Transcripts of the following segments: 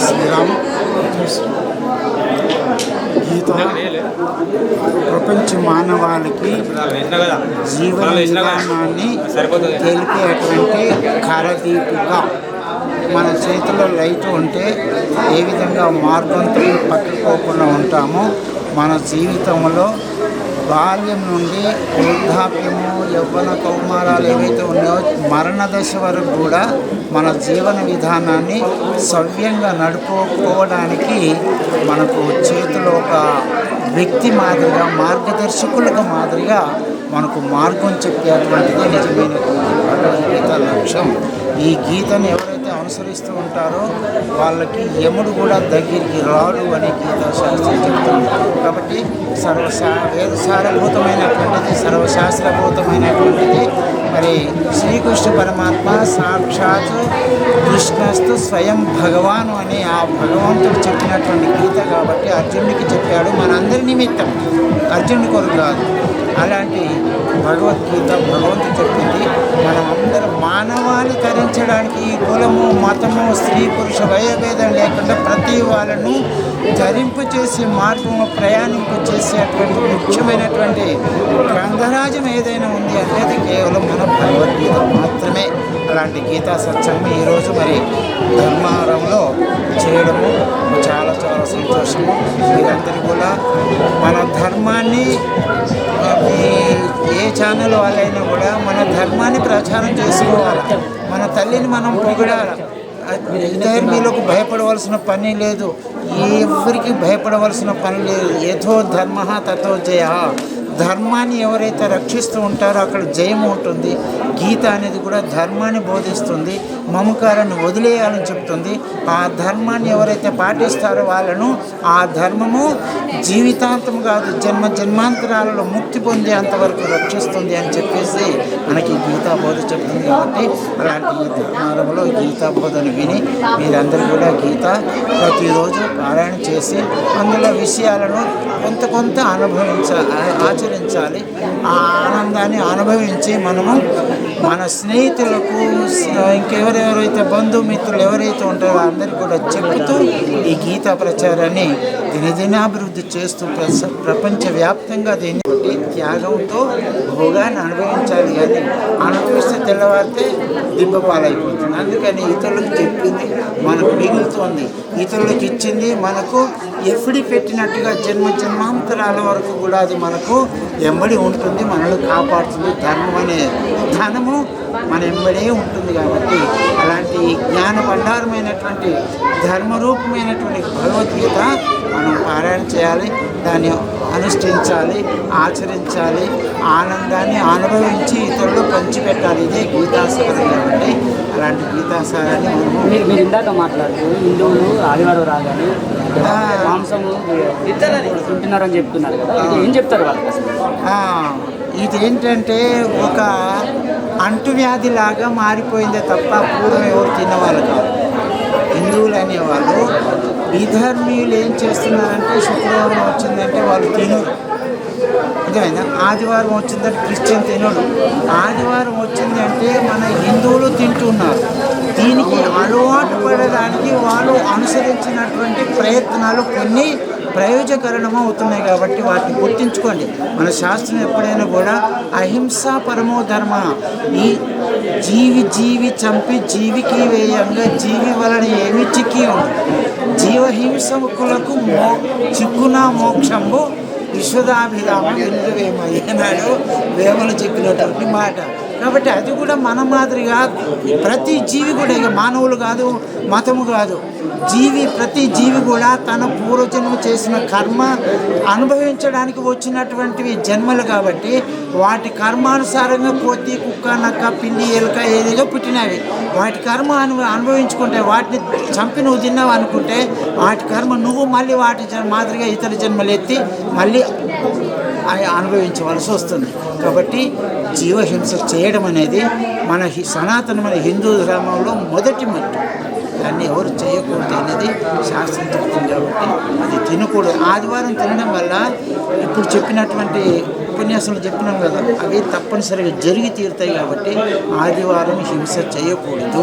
శ్రీరామ్ గీత. ప్రపంచ మానవాళికి జీవన విధానాన్ని తెలిపేటువంటి కరదీపుగా మన చేతిలో లైట్ ఉంటే ఏ విధంగా మార్గంతో పట్టుకోకుండా ఉంటామో మన జీవితంలో బాల్యం నుండి వృద్ధాప్యము యవ్వన కౌమారాలు ఏవైతే ఉన్నాయో మరణ దశ వరకు కూడా మన జీవన విధానాన్ని సవ్యంగా నడుపుకోవడానికి మనకు చేతిలో ఒక వ్యక్తి మాదిరిగా మార్గదర్శకులకు మాదిరిగా మనకు మార్గం చెప్పేటువంటిది నిజమైనటువంటి భగవద్గీత లక్ష్యం. ఈ గీతను ఎవరైతే అనుసరిస్తూ ఉంటారో వాళ్ళకి యముడు కూడా దగ్గరికి రాడు అని గీతాశాస్త్రం చెప్తుంది. కాబట్టి సర్వశా వేదసారభూతమైనటువంటిది సర్వశాస్త్రభూతమైనటువంటిది మరి శ్రీకృష్ణ పరమాత్మ సాక్షాత్ కృష్ణస్తు స్వయం భగవాను అని ఆ భగవంతుడు చెప్పినటువంటి గీత కాబట్టి అర్జునుడికి చెప్పాడు. మనందరి నిమిత్తం అర్జునుడి కొరకు కాదు. అలాంటి భగవద్గీత భగవంతుడు చెప్పింది మనం అందరం మానవాళి ధరించడానికి కులము మతము స్త్రీ పురుష వయోభేదం లేకుండా ప్రతి వాళ్ళను ధరింపు చేసే మార్గము ప్రయాణింపు చేసేటువంటి ముఖ్యమైనటువంటి గ్రంథరాజం ఏదైనా ఉంది అనేది కేవలం మన భగవద్గీత మాత్రమే. అలాంటి గీతా సత్సంగం ఈరోజు మరి ధర్మారంలో చేయడము చాలా చాలా సంతోషము మీరందరూ కూడా మన ధర్మాన్ని ఏ ఛానల్ వాళ్ళైనా కూడా మన ధర్మాన్ని ప్రచారం చేసుకోవాలి? మన తల్లిని మనం పొగడాలి? ధర్మీలకు భయపడవలసిన పని లేదు. ఎవరికి భయపడవలసిన పని లేదు. యథో ధర్మ తథో జయ ధర్మాన్ని ఎవరైతే రక్షిస్తూ ఉంటారో అక్కడ జయం ఉంటుంది. గీత అనేది కూడా ధర్మాన్ని బోధిస్తుంది. మమకారాన్ని వదిలేయాలని చెప్తుంది. ఆ ధర్మాన్ని ఎవరైతే పాటిస్తారో వాళ్ళను ఆ ధర్మము జీవితాంతం కాదు జన్మ జన్మాంతరాలలో ముక్తి పొందేంత వరకు రక్షిస్తుంది అని చెప్పేసి మనకి గీతా బోధ చెప్తుంది కాబట్టి అలాంటి ఈ ధర్మారంలో గీతా బోధను విని మీరందరూ కూడా గీత ప్రతిరోజు పారాయణ చేసి అందులో విషయాలను కొంత కొంత అనుభవించ ఆచరించాలి. ఆ ఆనందాన్ని అనుభవించి మనము మన స్నేహితులకు ఇంకెవరెవరైతే బంధుమిత్రులు ఎవరైతే ఉంటారో అందరికీ కూడా చెబుతూ ఈ గీతా ప్రచారాన్ని దినదినాభివృద్ధి చేస్తూ ప్రస ప్రపంచవ్యాప్తంగా దీన్ని త్యాగంతో భోగాన్ని అనుభవించాలి. కానీ అనుభవిస్తే తెల్లవారితే దిబ్బపాలైపోతుంది. అందుకని ఇతరులకు చెప్పింది మనకు మిగులుతోంది. ఇతరులకు ఇచ్చింది మనకు ఎఫ్డి పెట్టినట్టుగా జన్మ జన్మాంతరాల వరకు కూడా అది మనకు ఎంబడి ఉంటుంది. మనల్ని కాపాడుతుంది. ధర్మం అనే ధనము మన ఎంబడే ఉంటుంది కాబట్టి అలాంటి జ్ఞాన భండారమైనటువంటి ధర్మరూపమైనటువంటి భగవద్గీత మనం పారాయణ చేయాలి. దాన్ని అనుష్ఠించాలి ఆచరించాలి ఆనందాన్ని అనుభవించి ఇతరులు పంచిపెట్టాలి. ఇది గీతాసారం కాబట్టి అలాంటి గీతాసారాన్ని మీరు మీరు ఇందాక మాట్లాడుతూ హిందువులు ఆదివారం రాగానే. మాంసము తింటున్నారని చెప్తున్నారు కదా. ఇది ఏం చెప్తారు వాళ్ళకి ఆ, ఇదేంటంటే ఒక అంటువ్యాధి లాగా మారిపోయిందే తప్ప పూర్వం ఎవరు తినేవాళ్ళు కాదు. హిందువులు అనేవాళ్ళు విధర్మీయులు ఏం చేస్తున్నారంటే శుక్రవారం వచ్చిందంటే వాళ్ళు తినరు. ఇదేనా ఆదివారం వచ్చిందంటే క్రిస్టియన్ తినడు. ఆదివారం వచ్చిందంటే మన హిందువులు తింటున్నారు దీనికి అలవాటు పడడానికి వాళ్ళు అనుసరించినటువంటి ప్రయత్నాలు కొన్ని ప్రయోజకరణం అవుతున్నాయి కాబట్టి వాటిని గుర్తించుకోండి. మన శాస్త్రం ఎప్పుడైనా కూడా అహింసా పరమో ధర్మ ఈ జీవి జీవి చంపి జీవికి వేయంగా జీవి వలన ఏమి చిక్కి ఉంది జీవహింసకులకు మో చిక్కున మోక్షము విశ్వదాభిరామ వినువేమ ఏనాడు వేమలు చెప్పినటువంటి మాట. కాబట్టి అది కూడా మన మాదిరిగా ప్రతి జీవి కూడా ఇక మానవులు కాదు మతము కాదు. జీవి ప్రతి జీవి కూడా తన పూర్వజన్మ చేసిన కర్మ అనుభవించడానికి వచ్చినటువంటివి జన్మలు కాబట్టి వాటి కర్మానుసారంగా కోతి కుక్క నక్క పిల్లి ఎలుక ఏదేదో పుట్టినవి. వాటి కర్మ అను అనుభవించుకుంటే వాటిని చంపి నువ్వు తిన్నావు అనుకుంటే వాటి కర్మ నువ్వు మళ్ళీ వాటి మాదిరిగా ఇతర జన్మలు ఎత్తి మళ్ళీ అవి అనుభవించవలసి వస్తుంది. కాబట్టి జీవహింస చేయడం అనేది మన సనాతనమైన హిందూ ధర్మంలో మొదటి మట్టు. దాన్ని ఎవరు చేయకూడదు అనేది శాస్త్రం చెప్తుంది కాబట్టి అది తినకూడదు. ఆదివారం తినడం వల్ల ఇప్పుడు చెప్పినటువంటి ఉపన్యాసంలో చెప్పినాం కదా అవి తప్పనిసరిగా జరిగి తీరుతాయి కాబట్టి ఆదివారం హింస చేయకూడదు.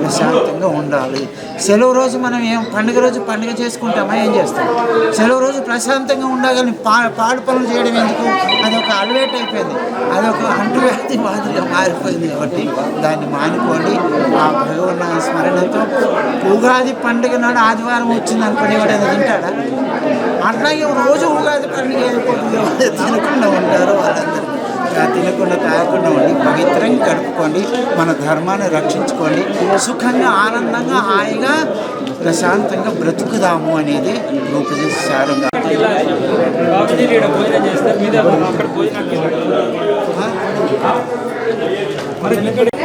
ప్రశాంతంగా ఉండాలి. సెలవు రోజు మనం ఏం పండుగ రోజు పండుగ చేసుకుంటామా ఏం చేస్తాం? సెలవు రోజు ప్రశాంతంగా ఉండాలని పా పాడు పనులు చేయడం ఎందుకు? అదొక అలవేట్ అయిపోయింది. అదొక అంటువ్యాధి మాదిరిగా మారిపోయింది కాబట్టి దాన్ని మానుకోండి. ఆ భగవన్న స్మరణతో ఉగాది పండుగ నాడు ఆదివారం వచ్చింది అనుకోండి ఎవడైనా తింటాడా? అట్లాగే రోజు ఉగాది పండుగ అయిపోతుంది ఎవరైతే తినకుండా ఉంటారో వాళ్ళందరూ తినకుండా తాగకుండా ఉండి పవిత్రంగా గడుపుకోండి మన ధర్మాన్ని రక్షించుకోండి. సుఖంగా ఆనందంగా హాయిగా ప్రశాంతంగా బ్రతుకుదాము అనేది సారంగా భోజనం చేస్తారు.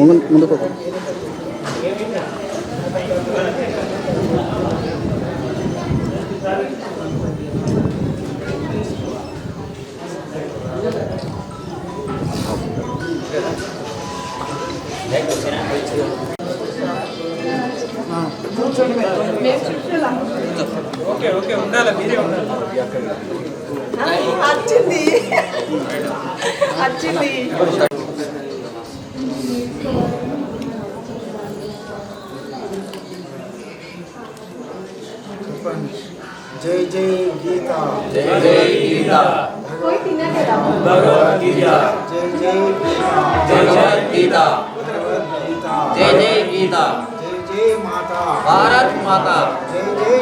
మీద ముందుకు ఓకే ఓకే ఉండాలి మీరే ఉండాలి. వచ్చింది వచ్చింది पंच। जय जय गीता। जय जय गीता। जय जय गीता। जय जय गीता। जय जय गीता। जय जय माता। भारत माता। जय जय